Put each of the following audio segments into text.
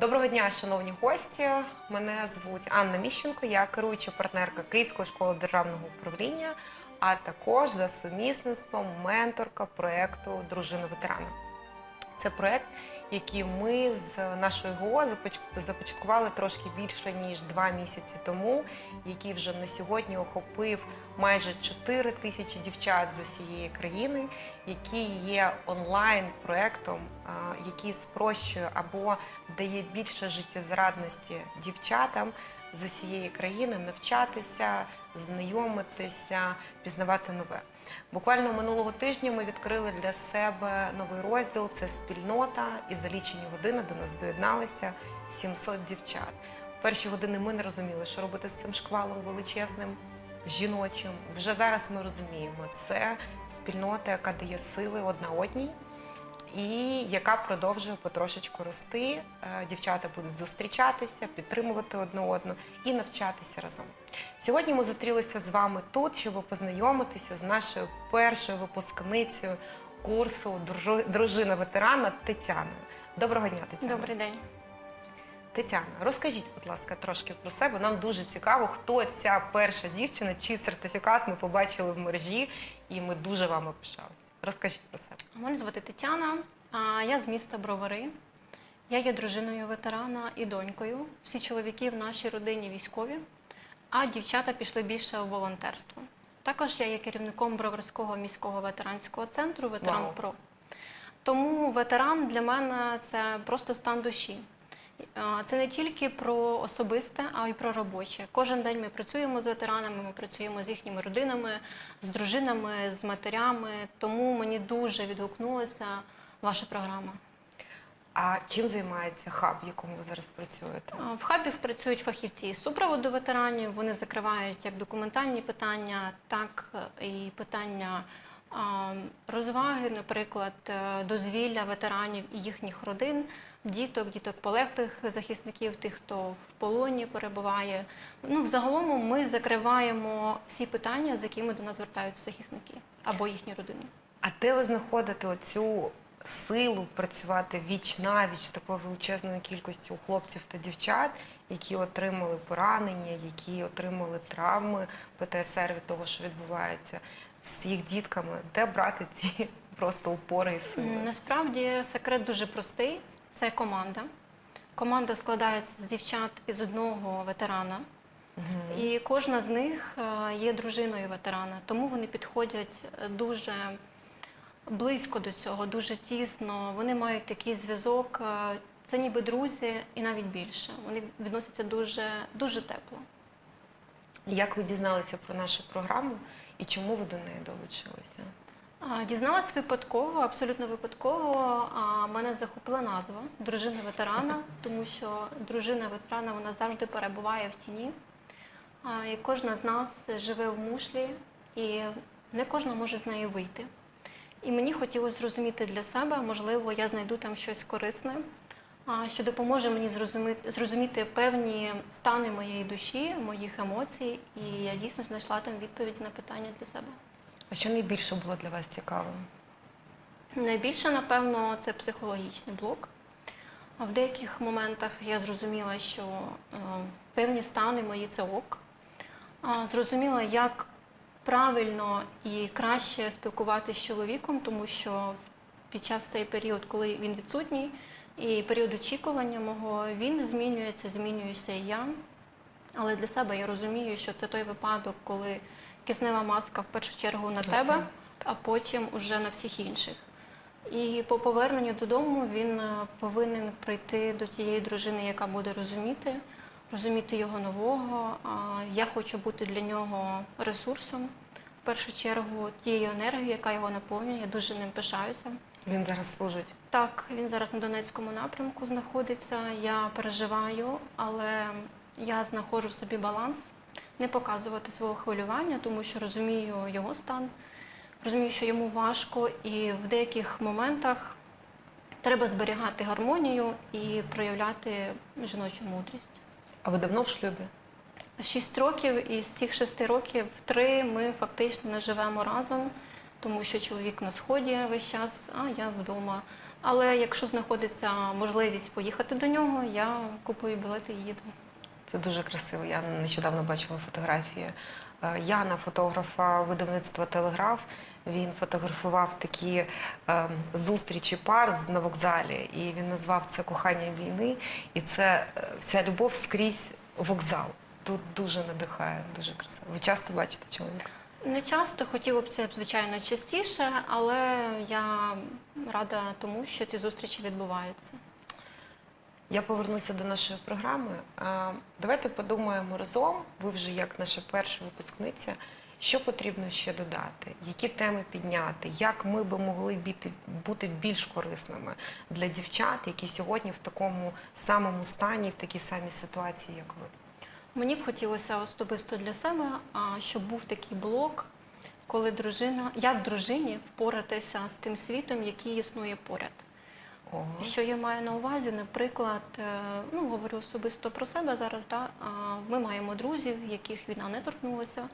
Доброго дня, шановні гості. Мене звуть Анна Міщенко, я керуюча партнерка Київської школи державного управління, а також за сумісництвом менторка проєкту Дружина ветерана. Це проєкт, який ми з нашою ГО започаткували трошки більше ніж два місяці тому, який вже на сьогодні охопив майже 4 тисячі дівчат з усієї країни, який є онлайн проєктом, а, який спрощує або дає більше життєзрадності дівчатам з усієї країни навчатися, знайомитися, пізнавати нове. Буквально минулого тижня ми відкрили для себе новий розділ це спільнота, і за лічені години до нас доєдналися 700 дівчат. Перші години ми не розуміли, що робити з цим шквалом величезним жіночим. Вже зараз ми розуміємо, це спільнота, яка дає сили одна одній і яка продовжує потрошечку рости. Е, Дівчата будуть зустрічатися, підтримувати одне одну і навчатися разом. Сьогодні ми зустрілися з вами тут, щоб познайомитися з нашою першою випускницею курсу Дружина ветерана Тетяною. Доброго дня, Тетяна. Добрий день. Тетяна, розкажіть, будь ласка, трошки про себе. Нам дуже цікаво, хто ця перша дівчина, чий сертифікат ми побачили в мережі, і ми дуже вами пишалися. Розкажіть про себе. Мене звати Тетяна, я з міста Бровари. Я є дружиною ветерана і донькою. Всі чоловіки в нашій родині військові, а дівчата пішли більше у волонтерство. Також я є керівником Броварського міського ветеранського центру Ветеран. Про. Тому ветеран для мене це просто стан душі. Це не тільки про особисте, а й про робоче. Кожен день ми працюємо з ветеранами, ми працюємо з їхніми родинами, з дружинами, з матерями. Тому мені дуже відгукнулася ваша програма. А чим займається хаб, в якому ви зараз працюєте? В хабі працюють фахівці з супроводу ветеранів. Вони закривають як документальні питання, так і питання розваги, наприклад, е, дозвілля ветеранів і їхніх родин, діток, діток полеглих захисників, тих, хто в полоні перебуває. Ну, взагалом ми закриваємо всі питання, з якими до нас звертаються захисники або їхні родини. А де ви знаходите оцю силу працювати віч навіч з такою величезною кількістю хлопців та дівчат, які отримали поранення, які отримали травми ПТСР від того, що відбувається з їх дітками? Де брати ці просто упори і сили? Насправді секрет дуже простий: це команда. Команда складається з дівчат із одного ветерана, і кожна з них е, є дружиною ветерана, тому вони підходять дуже близько до цього, дуже тісно. Вони мають такий зв'язок. е, Це ніби друзі, і навіть більше. Вони відносяться дуже, дуже тепло. Як ви дізналися про нашу програму і чому ви до неї долучилися? А, Дізналась випадково, абсолютно випадково. А мене захопила назва дружина ветерана, тому що дружина ветерана вона завжди перебуває в тіні. І кожна з нас живе в мушлі, і не кожна може з неї вийти. І мені хотілося зрозуміти для себе, можливо, я знайду там щось корисне, що допоможе мені зрозуміти, зрозуміти певні стани моєї душі, моїх емоцій. І я дійсно знайшла там відповіді на питання для себе. А що найбільше було для вас цікавим? Найбільше, напевно, це психологічний блок. В деяких моментах я зрозуміла, що е, певні стани мої це ок. Зрозуміла, як правильно і краще спілкуватися з чоловіком, тому що під час цей період, коли він відсутній, і період очікування мого, він змінюється, змінююся і я. Але для себе я розумію, що це той випадок, коли киснева маска в першу чергу на тебе, а потім уже на всіх інших. І по поверненню додому він е, повинен прийти до тієї дружини, яка буде розуміти, розуміти його нового. Я хочу бути для нього ресурсом, в першу чергу, тією енергією, яка його наповнює. Я дуже ним пишаюся. Він зараз служить. Так, він зараз на Донецькому напрямку знаходиться. Я переживаю, але я знаходжу в собі баланс, не показувати свого хвилювання, тому що розумію його стан, розумію, що йому важко, і в деяких моментах треба зберігати гармонію і проявляти жіночу мудрість. А ви давно в шлюбі? Шість років, і з цих шести років три ми фактично не живемо разом, тому що чоловік на сході весь час, а я вдома. Але якщо знаходиться можливість поїхати до нього, я купую білети і їду. Це дуже красиво. Я нещодавно бачила фотографії е, Яна, фотографа видавництва Телеграф. Він фотографував такі е, зустрічі пар на вокзалі, і він назвав це кохання війни. І це е, вся любов скрізь вокзал. Тут дуже надихає, дуже красиво. Ви часто бачите чоловіка? Не часто хотіло б це, звичайно, частіше, але я рада тому, що ці зустрічі відбуваються. Я повернуся до нашої програми. Давайте подумаємо разом. Ви вже як наша перша випускниця. Що потрібно ще додати? Які теми підняти? Як ми би могли бути, бути більш корисними для дівчат, які сьогодні в такому самому стані, в такій самій ситуації, як ви? Мені б хотілося особисто для себе, щоб був такий блок, коли дружина, як дружині впоратися з тим світом, який існує поряд. Ого. Що я маю на увазі, наприклад, е, ну говорю особисто про себе зараз. Да, ми маємо друзів, яких війна не торкнулася,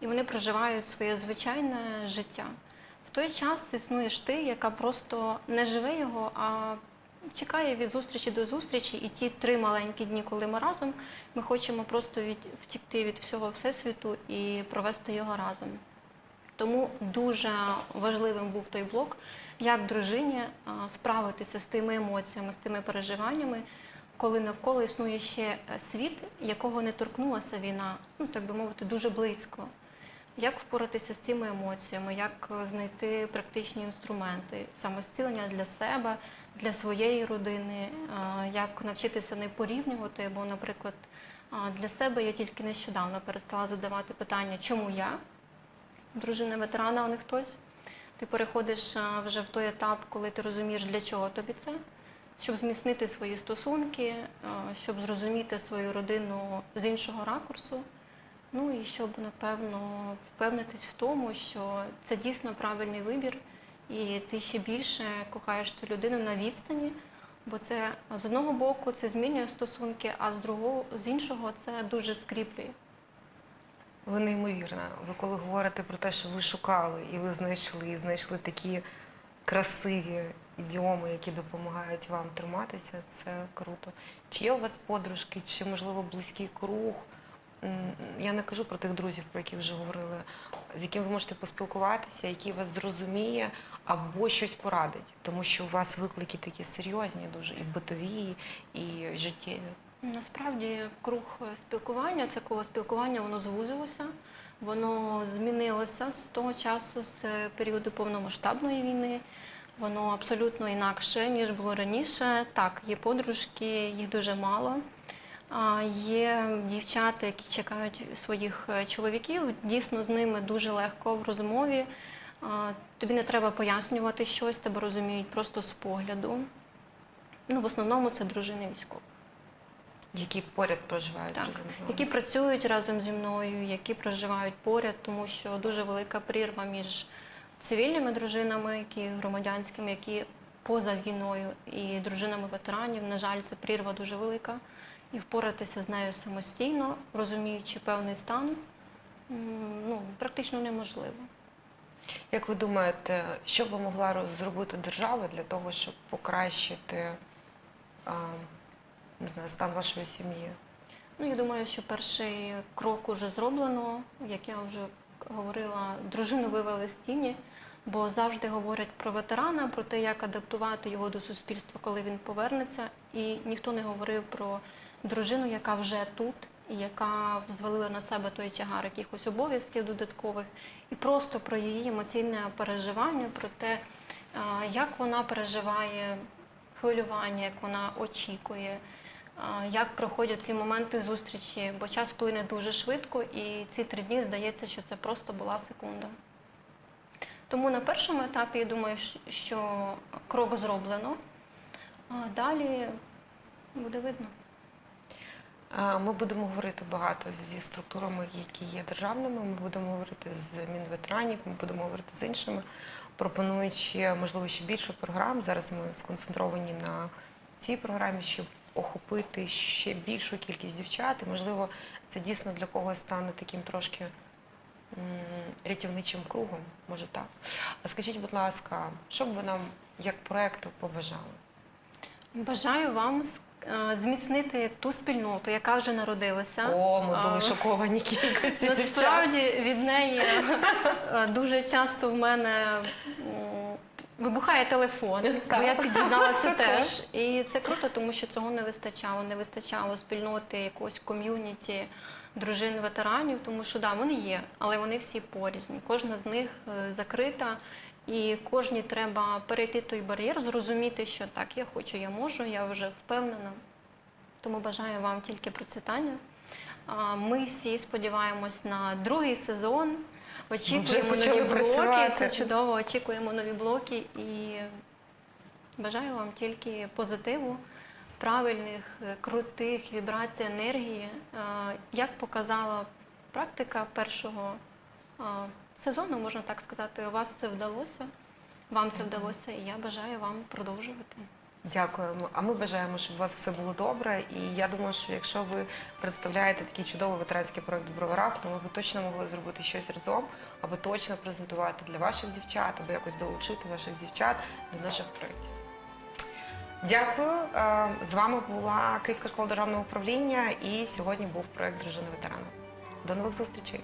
і вони проживають своє звичайне життя. В той час існуєш ти, яка просто не живе його, а чекає від зустрічі до зустрічі, і ті три маленькі дні, коли ми разом, ми хочемо просто від, втікти від всього всесвіту і провести його разом. Тому дуже важливим був той блок, як дружині справитися з тими емоціями, з тими переживаннями, коли навколо існує ще світ, якого не торкнулася війна, ну так би мовити, дуже близько. Як впоратися з цими емоціями, як е, знайти практичні інструменти? Самостілення для себе, для своєї родини, як навчитися не порівнювати, бо, наприклад, для себе я тільки нещодавно перестала задавати питання, чому я, дружина ветерана, а не хтось. Ти переходиш вже в той етап, коли ти розумієш, для чого тобі це, щоб зміцнити свої стосунки, щоб зрозуміти свою родину з іншого ракурсу. Ну і щоб, напевно, впевнитись в тому, що це дійсно правильний вибір, і ти ще більше кохаєш цю людину на відстані, бо це з одного боку це змінює стосунки, а з другого з іншого це дуже скріплює. Ви неймовірна. Ви коли говорите про те, що ви шукали і ви знайшли, і знайшли такі красиві ідіоми, які допомагають вам триматися, це круто. Чи є у вас подружки, чи можливо близький круг? Я не кажу про тих друзів, про які вже говорили, з яким ви можете поспілкуватися, який вас зрозуміє або щось порадить, тому що у вас виклики такі серйозні, дуже і битові, і життєві. Насправді круг спілкування, це коло спілкування, воно звузилося, воно змінилося з того часу, з періоду повномасштабної війни. Воно абсолютно інакше, ніж було раніше. Так, є подружки, їх дуже мало. Є дівчата, які чекають своїх е, чоловіків. Дійсно, з ними дуже легко в розмові. Тобі не треба пояснювати щось, тебе розуміють просто з погляду. Ну, в основному це дружини військових. Які поряд проживають Так, разом з вами. які працюють разом зі мною, які проживають поряд, тому що дуже велика прірва між цивільними дружинами, які громадянськими, які поза війною, і дружинами ветеранів. На жаль, ця прірва дуже велика. І впоратися з нею самостійно, розуміючи певний стан, ну, практично неможливо. Як ви думаєте, що би могла зробити держава для того, щоб покращити не знаю, стан вашої сім'ї? Ну, я думаю, що перший крок уже зроблено. Як я вже говорила, дружину вивели з тіні, бо завжди говорять про ветерана, про те, як адаптувати його до суспільства, коли він повернеться. І ніхто не говорив про дружину, яка вже тут, яка звалила на себе той тягар якихось обов'язків додаткових, і просто про її емоційне переживання, про те, як вона переживає хвилювання, як вона очікує. Як проходять ці моменти зустрічі, бо час плине дуже швидко, і ці три дні здається, що це просто була секунда. Тому на першому етапі я думаю, що крок зроблено, а далі буде видно. Ми будемо говорити багато зі структурами, які є державними. Ми будемо говорити з Мінветеранів, ми будемо говорити з іншими, пропонуючи, можливо, ще більше програм. Зараз ми сконцентровані на цій програмі, щоб охопити ще більшу кількість дівчат. І, можливо, це дійсно для когось стане таким трошки рятівничим кругом, може так. А скажіть, будь ласка, що б ви нам як проекту побажали? Бажаю вам зміцнити ту спільноту, яка вже народилася. О, ми були А, шоковані кількості. Насправді від неї е, дуже часто в мене вибухає телефон, бо я під'єдналася теж. І це круто, тому що цього не вистачало. Не вистачало спільноти якогось ком'юніті дружин ветеранів, тому що да, вони є, але вони всі порізні. Кожна з них е, закрита. І кожній треба перейти той бар'єр, зрозуміти, що так, я хочу, я можу, я вже впевнена. Тому бажаю вам тільки процвітання. Ми всі сподіваємось на другий сезон. Очікуємо нові блоки. Це чудово. Очікуємо нові блоки і бажаю вам тільки позитиву, правильних, крутих вібрацій енергії. Як показала практика першого сезону, можна так сказати, у вас це вдалося. Вам це вдалося, і я бажаю вам продовжувати. Дякуємо. А ми бажаємо, щоб у вас все було добре. І я думаю, що якщо ви представляєте такий чудовий ветеранський проект в броварах, то ми б точно могли зробити щось разом, аби точно презентувати для ваших дівчат, аби якось долучити ваших дівчат до наших проєктів. Дякую. З вами була Київська школа державного управління і сьогодні був проект Дружина ветерана. До нових зустрічей.